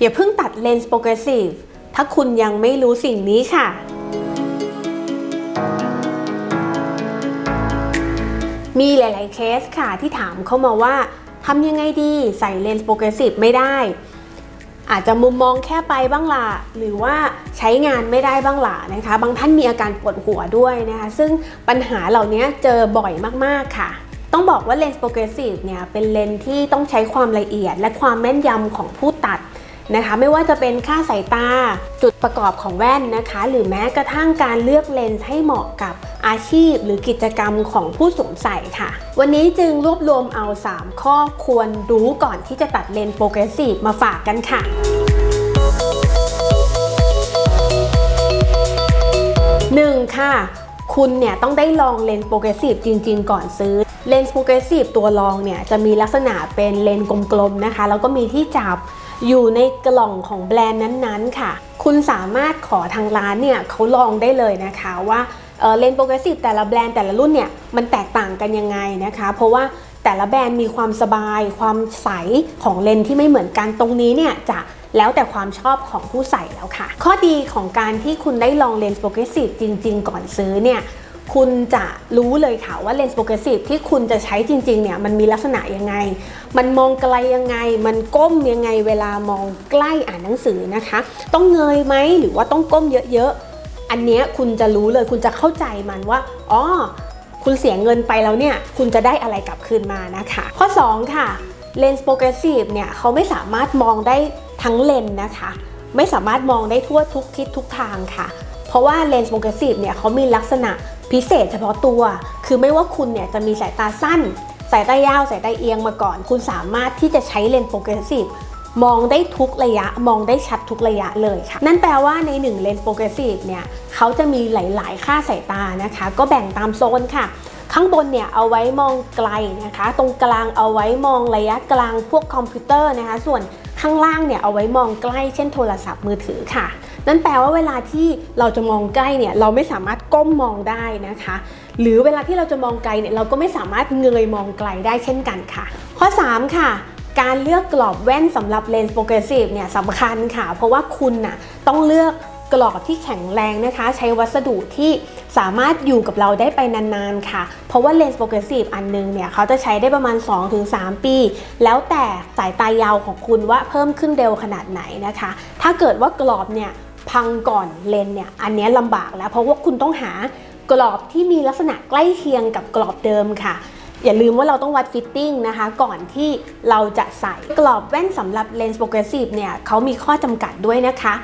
อย่าเพิ่งตัดเลนส์โปรเกรสซีฟถ้าคุณยังไม่รู้สิ่งนี้ค่ะ มีหลาย ๆ เคสค่ะที่ถามเข้ามาว่าทำยังไงดีใส่เลนส์โปรเกรสซีฟไม่ได้ อาจจะมุมมองแค่ไปบ้างล่ะหรือว่าใช้งานไม่ได้บ้างล่ะนะคะ บางท่านมีอาการปวดหัวด้วยนะคะ ซึ่งปัญหาเหล่านี้เจอบ่อยมาก ๆ ค่ะต้องบอกว่าเลนส์โปรเกรสซีฟเนี่ยเป็นเลนส์ที่ต้องใช้ความละเอียดและความแม่นยำของผู้ตัด นะคะ ไม่ว่าจะเป็นค่าสายตา จุดประกอบของแว่นนะคะ หรือแม้กระทั่งการเลือกเลนส์ให้เหมาะกับอาชีพ หรือกิจกรรมของผู้สวมใส่ค่ะ วันนี้จึงรวบรวมเอา 3 ข้อควรรู้ก่อนที่จะตัดเลนส์โปรเกรสซีฟมาฝากกันค่ะหนึ่งค่ะ คุณเนี่ยต้องได้ลองเลนส์โปรเกรสซีฟจริง ๆ ก่อนซื้อเลนส์โปรเกรสซีฟตัวลองเนี่ยจะมีลักษณะเป็นเลนส์กลมๆนะคะ แล้วก็มีที่จับ อยู่ในกล่องของแบรนด์นั้นๆค่ะ คุณสามารถขอทางร้านเนี่ยเขาลองได้เลยนะคะว่าเเลนส์โปรเกรสซีฟแต่ละแบรนด์แต่ละรุ่นเนี่ยมันแตกต่างกันยังไงนะคะ เพราะว่าแต่ละแบรนด์มีความสบาย ความใสของเลนส์ที่ไม่เหมือนกันตรงนี้เนี่ยจะแล้วแต่ความชอบของผู้ใส่แล้วค่ะ ข้อดีของการที่คุณได้ลองเลนส์โปรเกรสซีฟจริง ๆ ก่อนซื้อเนี่ย คุณจะรู้เลยค่ะว่าเลนส์โปรเกรสซีฟที่คุณจะใช้จริงๆเนี่ยมันมีลักษณะยังไง มันมองไกลยังไง มันก้มยังไงเวลามองใกล้อ่านหนังสือนะคะ ต้องเงยไหมหรือว่าต้องก้มเยอะๆ อันนี้คุณจะรู้เลยคุณจะเข้าใจมันว่าอ๋อคุณเสียเงินไปแล้วเนี่ยคุณจะได้อะไรกลับคืนมานะคะ ข้อ 2 ค่ะเลนส์โปรเกรสซีฟเนี่ยเขาไม่สามารถมองได้ทั้งเลนส์นะคะ ไม่สามารถมองได้ทั่วทุกทิศทุกทางค่ะ เพราะว่าเลนส์โปรเกรสซีฟเนี่ยเขามีลักษณะ พิเศษเฉพาะตัว คือไม่ว่าคุณเนี่ยจะมีสายตาสั้น สายตายาว สายตาเอียงมาก่อน คุณสามารถที่จะใช้เลนส์โปรเกรสซีฟมองได้ทุกระยะมองได้ชัดทุกระยะเลยค่ะ นั่นแปลว่าใน1เลนส์โปรเกรสซีฟเนี่ยเขาจะมีหลาย ๆ ค่าสายตานะคะ ก็แบ่งตามโซนค่ะ ข้างบนเนี่ยเอาไว้มองไกลนะคะ ตรงกลางเอาไว้มองระยะกลางพวกคอมพิวเตอร์นะคะ ส่วน ข้างล่างเนี่ยเอาไว้มองใกล้เช่นโทรศัพท์มือถือค่ะ นั่นแปลว่าเวลาที่เราจะมองใกล้เนี่ยเราไม่สามารถก้มมองได้นะคะ หรือเวลาที่เราจะมองไกลเนี่ยเราก็ไม่สามารถเงยมองไกลได้เช่นกันค่ะ ข้อ 3 ค่ะการเลือกกรอบแว่นสำหรับเลนส์โปรเกรสซีฟเนี่ยสำคัญค่ะ เพราะว่าคุณน่ะต้องเลือก กรอบที่แข็งแรงนะคะ ใช้วัสดุที่สามารถอยู่กับเราได้ไปนานๆค่ะ เพราะว่าเลนส์โปรเกรสซีฟอันนึงเนี่ยเขาจะใช้ได้ประมาณ 2-3 ปี แล้วแต่สายตายาวของคุณว่าเพิ่มขึ้นเร็วขนาดไหนนะคะ ถ้าเกิดว่ากรอบเนี่ยพังก่อนเลนส์เนี่ยอันนี้ลำบากแล้วเพราะว่าคุณต้องหากรอบที่มีลักษณะใกล้เคียงกับกรอบเดิมค่ะอย่าลืมว่าเราต้องวัดฟิตติ้งนะคะ ก่อนที่เราจะใส่กรอบแว่นสำหรับเลนส์โปรเกรสซีฟเนี่ยเขามีข้อจำกัดด้วยนะคะ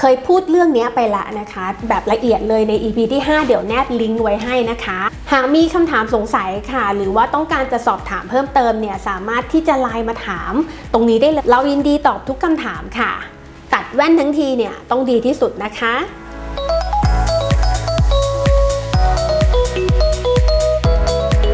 เคยพูดเรื่องนี้ไปละนะคะ แบบละเอียดเลยใน EP ที่ 5 เดี๋ยวแนบลิงก์ไว้ให้นะคะ หากมีคำถามสงสัยค่ะ หรือว่าต้องการจะสอบถามเพิ่มเติมเนี่ยสามารถที่จะไลน์มาถาม ตรงนี้ได้เลยเรายินดีตอบทุกคำถามค่ะ ตัดแว่นทั้งทีเนี่ยต้องดีที่สุดนะคะ